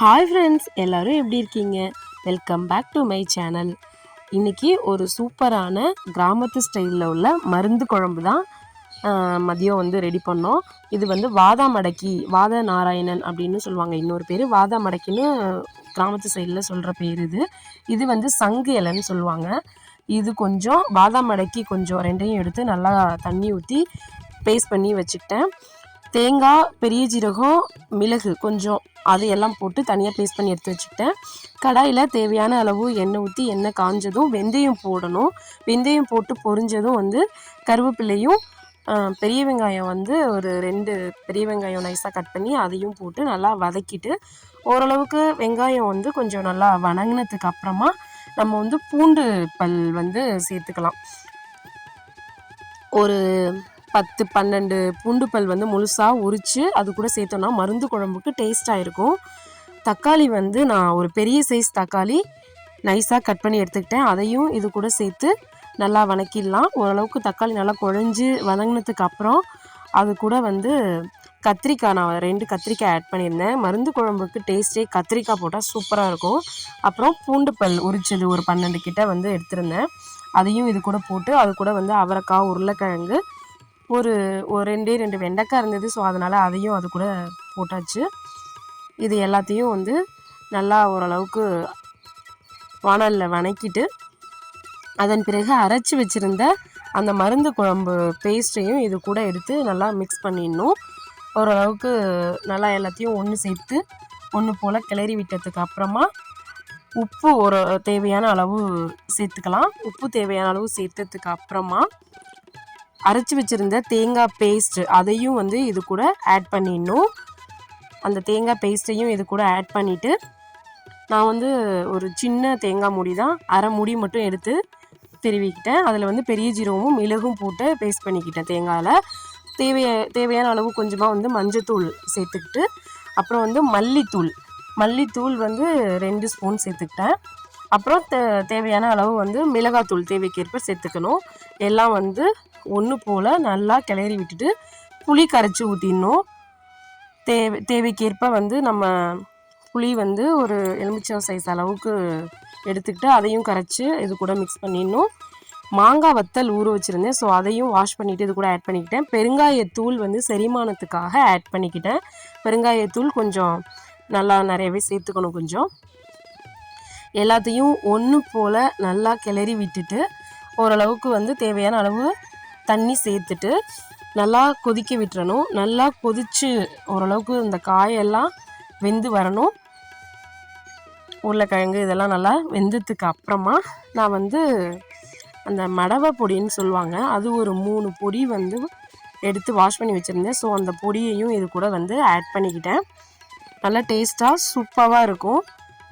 Hi friends எல்லோரும் எப்படி இருக்கீங்க? Welcome back to my channel இன்றைக்கி ஒரு சூப்பரான கிராமத்து ஸ்டைலில் உள்ள மருந்து குழம்பு தான் மதியம் வந்து ரெடி பண்ணோம். இது வந்து வாதா மடக்கி வாத நாராயணன் அப்படின்னு சொல்லுவாங்க. இன்னொரு பேர் வாதா மடக்கின்னு கிராமத்து சைடில் சொல்கிற பேர் இது. இது வந்து சங்கு இலைன்னு சொல்லுவாங்க. இது கொஞ்சம் பாதாம் மடக்கி கொஞ்சம் ரெண்டையும் எடுத்து நல்லா தண்ணி ஊற்றி பேஸ்ட் பண்ணி வச்சுக்கிட்டேன். தேங்காய் பெரிய ஜீரகம் மிளகு கொஞ்சம் அது எல்லாம் போட்டு தனியாக பேஸ்ட் பண்ணி எடுத்து வச்சுக்கிட்டேன். கடாயில் தேவையான அளவு எண்ணெய் ஊற்றி எண்ணெய் காஞ்சதும் வெந்தயம் போடணும். வெந்தயம் போட்டு பொரிஞ்சதும் வந்து கருவேப்பிலையும் பெரிய வெங்காயம் வந்து ஒரு ரெண்டு பெரிய வெங்காயம் நைஸாக கட் பண்ணி அதையும் போட்டு நல்லா வதக்கிட்டு ஓரளவுக்கு வெங்காயம் வந்து கொஞ்சம் நல்லா வணங்கினதுக்கு அப்புறமா நம்ம வந்து பூண்டு பல் வந்து சேர்த்துக்கலாம். ஒரு பத்து பன்னெண்டு பூண்டு பல் வந்து முழுசாக உரித்து அது கூட சேர்த்தோன்னா மருந்து குழம்புக்கு டேஸ்ட்டாக இருக்கும். தக்காளி வந்து நான் ஒரு பெரிய சைஸ் தக்காளி நைஸாக கட் பண்ணி எடுத்துக்கிட்டேன். அதையும் இது கூட சேர்த்து நல்லா வணக்கிடலாம். ஓரளவுக்கு தக்காளி நல்லா குழஞ்சி வதங்கினதுக்கு அப்புறம் அது கூட வந்து கத்திரிக்காய் நான் ரெண்டு கத்திரிக்காய் ஆட் பண்ணியிருந்தேன். மருந்து குழம்புக்கு டேஸ்ட்டே கத்திரிக்காய் போட்டால் சூப்பராக இருக்கும். அப்புறம் பூண்டு பல் உரிச்சது ஒரு பன்னெண்டு கிட்ட வந்து எடுத்திருந்தேன். அதையும் இது கூட போட்டு அது கூட வந்து அவரைக்காய் உருளைக்கிழங்கு ஒரு ஒரு ரெண்டே ரெண்டு வெண்டைக்காய் இருந்தது. ஸோ அதனால் அதையும் அது கூட போட்டாச்சு. இது எல்லாத்தையும் வந்து நல்லா ஓரளவுக்கு வானலில் வணக்கிட்டு அதன் பிறகு அரைச்சி வச்சுருந்த அந்த மருந்து குழம்பு பேஸ்ட்டையும் இது கூட எடுத்து நல்லா மிக்ஸ் பண்ணிடணும். ஓரளவுக்கு நல்லா எல்லாத்தையும் ஒன்று சேர்த்து ஒன்று போல் கிளறி விட்டதுக்கு அப்புறமா உப்பு ஒரு தேவையான அளவு சேர்த்துக்கலாம். உப்பு தேவையான அளவு சேர்த்ததுக்கு அப்புறமா அரைச்சி வச்சுருந்த தேங்காய் பேஸ்ட்டு அதையும் வந்து இது கூட ஆட் பண்ணிடணும். அந்த தேங்காய் பேஸ்ட்டையும் இது கூட ஆட் பண்ணிவிட்டு நான் வந்து ஒரு சின்ன தேங்காய் மூடி தான் அரை முடி மட்டும் எடுத்து திருவிக்கிட்டேன். அதில் வந்து பெரிய ஜீரகமும் மிளகும் போட்டு பேஸ்ட் பண்ணிக்கிட்டேன் தேங்காயில். தேவைய தேவையான அளவு கொஞ்சமாக வந்து மஞ்சத்தூள் சேர்த்துக்கிட்டு அப்புறம் வந்து மல்லித்தூள். மல்லித்தூள் வந்து ரெண்டு ஸ்பூன் சேர்த்துக்கிட்டேன். அப்புறம் தே தேவையான அளவு வந்து மிளகாத்தூள் தேவைக்கேற்ப சேர்த்துக்கணும். எல்லாம் வந்து ஒன்று போல் நல்லா கிளறி விட்டுட்டு புளி கரைச்சி ஊற்றிடணும் தேவை தேவைக்கேற்ப வந்து நம்ம புளி வந்து ஒரு எலுமிச்சம் சைஸ் அளவுக்கு எடுத்துக்கிட்டு அதையும் கரைச்சி இது கூட மிக்ஸ் பண்ணிடணும். மாங்காய் வத்தல் ஊற வச்சுருந்தேன். ஸோ அதையும் வாஷ் பண்ணிவிட்டு இது கூட ஆட் பண்ணிக்கிட்டேன். பெருங்காயத்தூள் வந்து செரிமானத்துக்காக ஆட் பண்ணிக்கிட்டேன். பெருங்காயத்தூள் கொஞ்சம் நல்லா நிறையவே சேர்த்துக்கணும் கொஞ்சம். எல்லாத்தையும் ஒன்று போல் நல்லா கிளறி விட்டுட்டு ஓரளவுக்கு வந்து தேவையான அளவு தண்ணி சேர்த்துட்டு நல்லா கொதிக்க விட்டுறணும். நல்லா கொதிச்சு ஓரளவுக்கு இந்த காயெல்லாம் வெந்து வரணும். உருளைக்கிழங்கு இதெல்லாம் நல்லா வெந்ததுக்கு அப்புறமா நான் வந்து அந்த மடவை பொடின்னு சொல்லுவாங்க. அது ஒரு மூணு பொடி வந்து எடுத்து வாஷ் பண்ணி வச்சுருந்தேன். ஸோ அந்த பொடியையும் இது கூட வந்து ஆட் பண்ணிக்கிட்டேன். நல்லா டேஸ்ட்டாக சூப்பராக இருக்கும்.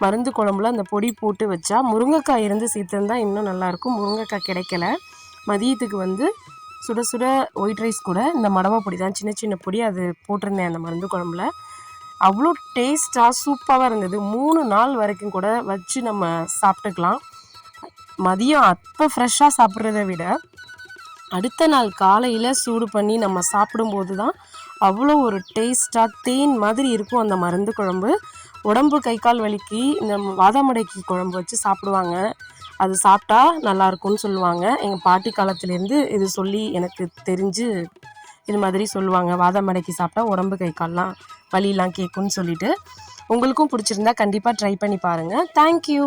மருந்து குழம்புல அந்த பொடி போட்டு வச்சா முருங்கைக்காய் இருந்து சேர்த்துருந்தா இன்னும் நல்லாயிருக்கும் முருங்கைக்காய் கிடைக்கல. மதியத்துக்கு வந்து சுட சுட ஒயிட் ரைஸ் கூட இந்த மடவை பொடி தான். சின்ன சின்ன பொடி அது போட்டிருந்தேன் அந்த மருந்து குழம்புல. அவ்வளோ டேஸ்ட்டாக சூப்பராக இருந்தது. மூணு நாள் வரைக்கும் கூட வச்சு நம்ம சாப்பிட்டுக்கலாம். மதியம் அப்போ ஃப்ரெஷ்ஷாக சாப்பிட்றத விட அடுத்த நாள் காலையில் சூடு பண்ணி நம்ம சாப்பிடும்போது தான் அவ்வளோ ஒரு டேஸ்ட்டாக தேன் மாதிரி இருக்கும் அந்த மருந்து குழம்பு. உடம்பு கை கால் வலிக்கு இந்த வாதாமடைக்கு குழம்பு வச்சு சாப்பிடுவாங்க. அது சாப்பிட்டா நல்லா இருக்கும்னு சொல்லுவாங்க. எங்கள் பாட்டி காலத்துலேருந்து இது சொல்லி எனக்கு தெரிஞ்சு இது மாதிரி சொல்லுவாங்க. வாதாமடைக்கு சாப்பிட்டா உடம்பு கை கால்லாம் வலியெல்லாம் கேட்கும்னு சொல்லிட்டு. உங்களுக்கும் பிடிச்சிருந்தா கண்டிப்பாக ட்ரை பண்ணி பாருங்கள் தேங்க்யூ